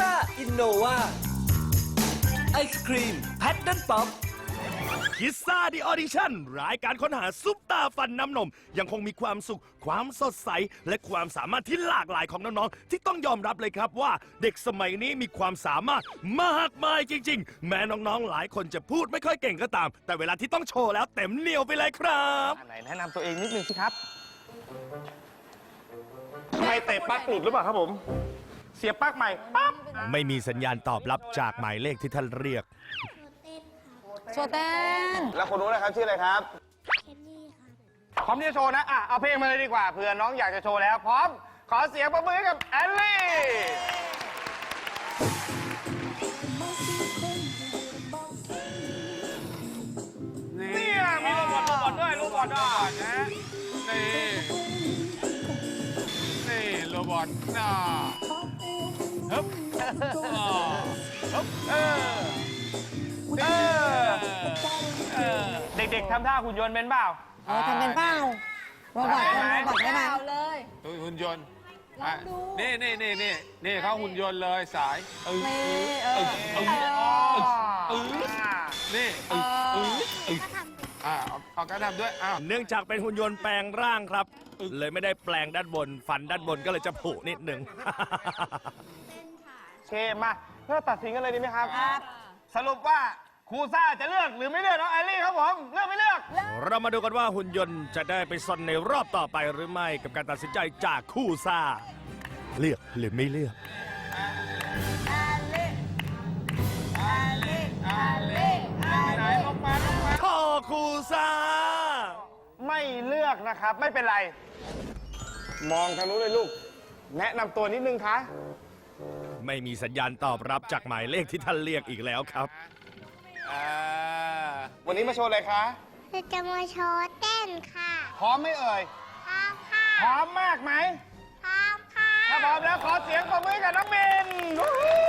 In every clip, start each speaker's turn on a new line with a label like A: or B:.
A: ต้าอินโนวาไอศครีมแพทเทิร์นป๊อป
B: คิสซ่าดีออดิชั่นรายการค้นหาซุปตาฟันน้ำนม ยังคงมีความสุข ความสดใส และความสามารถที่หลากหลายของน้อง ๆ ที่ต้องยอมรับเลยครับว่าเด็กสมัยนี้มีความสามารถมากมายจริง ๆ แม้น้อง ๆ หลายคนจะพูดไม่ค่อยเก่งก็ตาม แต่เวลาที่ต้องโชว์แล้วเต็มเหนียวไปเลยครับ
C: อันไหนแนะนำตัวเองนิดนึงสิครับไม่เตะปลั๊กหลุดหรือเปล่าครับผม เสียบปลั๊กใหม่ปั๊บ
B: ไม่มีสัญญาณตอบรับจากหมายเลขที่ท่านเรียก
D: โชว์เต้น
C: แล้วคนนู้นนะครับชื่ออะไรครับ
E: เคนนี่ครับ
C: พร้อมที่จะโชว์นะอะเอาเพลงมาเลยดีกว่าเผื่อน้องอยากจะโชว์แล้ว พร้อม ขอเสียงประมือให้กับแอลลี่ เนี่ยมีลูกบอลลูกบอลด้วยลูกบอลด้วยนะ
F: นี่ นี่โรบอทน่าฮึบอ่าฮึบ
C: เออเออเออเด็กๆทำท่าหุ่นยนต์เป็นเปล่า
D: เออทำเป็นเป้าโรบอททำโรบอทได้ไหม
F: ตัวหุ่นยนต์อะนี่นี่นี่นี่นี่เขาหุ่นยนต์เลยสายเออ
D: นี่เออ
F: เออเออนี่เออเออเอออ่าเอาเอากระดับด้วยอ้าว
B: เนื่องจากเป็นหุ่นยนต์แปลงร่างครับ เลยไม่ได้แปลงด้านบน ฟันด้านบนก็เลยจะผุนิดหนึ่ง
C: โอ เคมาเราตัดสินกันเลยดีไหมครับ สรุปว่าครูซ่าจะเลือกหรือไม่เลือกน้องแอลลี่ครับผมเลือกไม่เลือก
B: เรามาดูกันว่าหุ่นยนต์จะได้ไปซ่อนในรอบต่อไปหรือไม่กับการตัดสินใจจากคู่ซ่า เลือกหรือไม่เลือก
C: ไหนลงมาลงมา
B: ข้อคู่ซ่า
C: ไม่เลือกนะครับ ไม่เป็นไร มองทางนู้นเลยลูก แนะนำตัวนิดนึงคะ
B: ไม่มีสัญญาณตอบรับจากหมายเลขที่ท่านเรียกอีกแล้วครับ
F: อ่า
C: วันนี้มาโชว์อะไรคะ
E: เราจะมาโชว์เต้นค่ะ
C: พร้อมไหมเอ่ย
E: พร้อมค่ะ
C: พร้อมมากไหม
E: พร้อมค่ะ
C: ถ้าพร้อมแล้วขอเสียงปรบมือกับน้องมินวู้ฮู้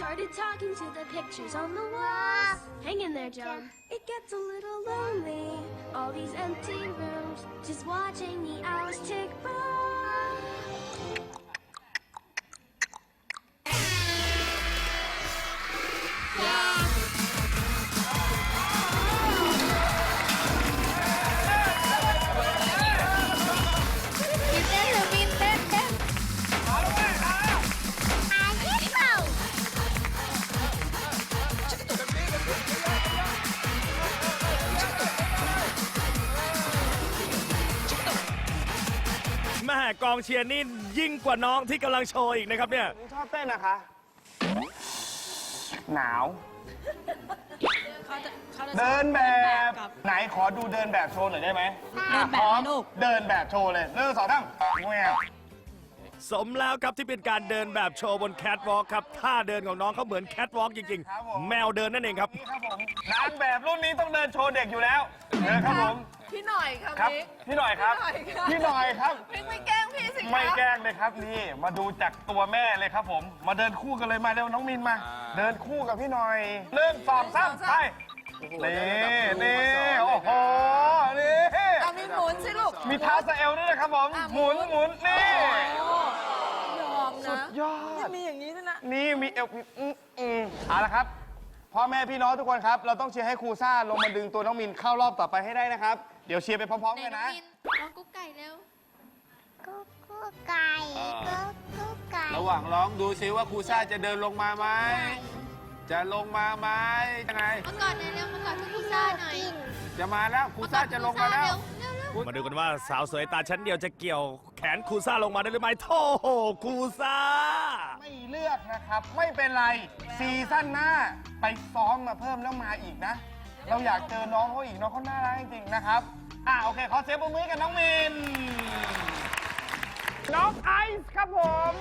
G: started talking to the pictures on the walls. Hang in there, John. It gets a little lonely. All these empty rooms, just watching the
B: กองเชียร์นี่ยิ่งกว่าน้องที่กำลังโชว์อีกนะครับเนี่ย
C: ชอบเต้นนะคะ หนาวเดินแบบไหนขอดูเดินแบบโชว์หน่อยได้ไหม
D: เดินแบบ
C: พร้อ
D: ไหม
C: ม
D: ลูก
C: เดินแบบโชว์เลยเรื่องสองทั้งแวว
B: สมแล้วครับที่เป็นการเดินแบบโชว์บนแคทวอล์กครับท่าเดินของน้องเขาเหมือนแคทวอล์กจริง
C: ครับผม
B: ๆแมวเดินนั่นเองครับ
C: นี่ครับผมนางแบบรุ่นนี้ต้องเดินโชว์เด็กอยู่แล้วเดินครับผม
H: พี่หน่อยครับ
C: ครับ
H: มิก
C: พี่หน่อยครับ
H: พี่หน่อยครับ
C: พี่หน่อยครับ
H: มิกไม่แกล้งพี่สิ
C: ไม่
H: ครับ
C: แกล้งเลยครับนี่มาดูจากตัวแม่เลยครับผม มาเดินคู่กันเลยมาเร็วน้องมินมา เดินคู่กับพี่หน่อยเริ่มสองสามไปนี่นี่โอ้โหนี่
H: เอามีหมุนสิลูก
C: มีเท้าสะเอลด้วยนะครับผม
H: อะ
C: หมุนหมุนนี่
H: ยอมนะ
C: ยอด
H: มีอย่างนี้ด้วยนะ
C: นี่มีเอวมีอืมอืมเอาละครับพ่อแม่พี่น้องทุกคนครับ เราต้องเชียร์ให้ครูซ่าลงมาดึงตัวน้องมินเข้ารอบต่อไปให้ได้นะครับเดี๋ยวเชียร์ไปพร้อมๆกันนะ
G: น้องกุ๊กไก่เร็ว
E: กุ๊กกุ๊กไก่กุ๊กกุ๊กไก่
F: ระหว่างร้องดูซิว่าครูซ่าจะเดินลงมาไหมจะลงมาไหมยังไง
G: มากอดหน่อยเร็ว มากอดพี่พิซซ่าหน่อย
E: กิน
F: จะมาแล้วครูซ่าจะลงมาแล้ว
G: เร็วเร็วเร็ว
B: มาดูกันว่าสาวสวยตาชั้นเดียวจะเกี่ยวแขนครูซ่าลงมาได้หรือไม่โธ่ครูซ่า
C: ไม่เลือกนะครับ ไม่เป็นไร ซีซั่นหน้า ไปซ้อมมาเพิ่มแล้วมาอีกนะ เราอยากเจอน้องเขาอีกน้องเขาน่ารักจริงๆนะครับอะโอเคขอเสียงปรบมือให้กับน้องมินน้องไอซ์ครับผม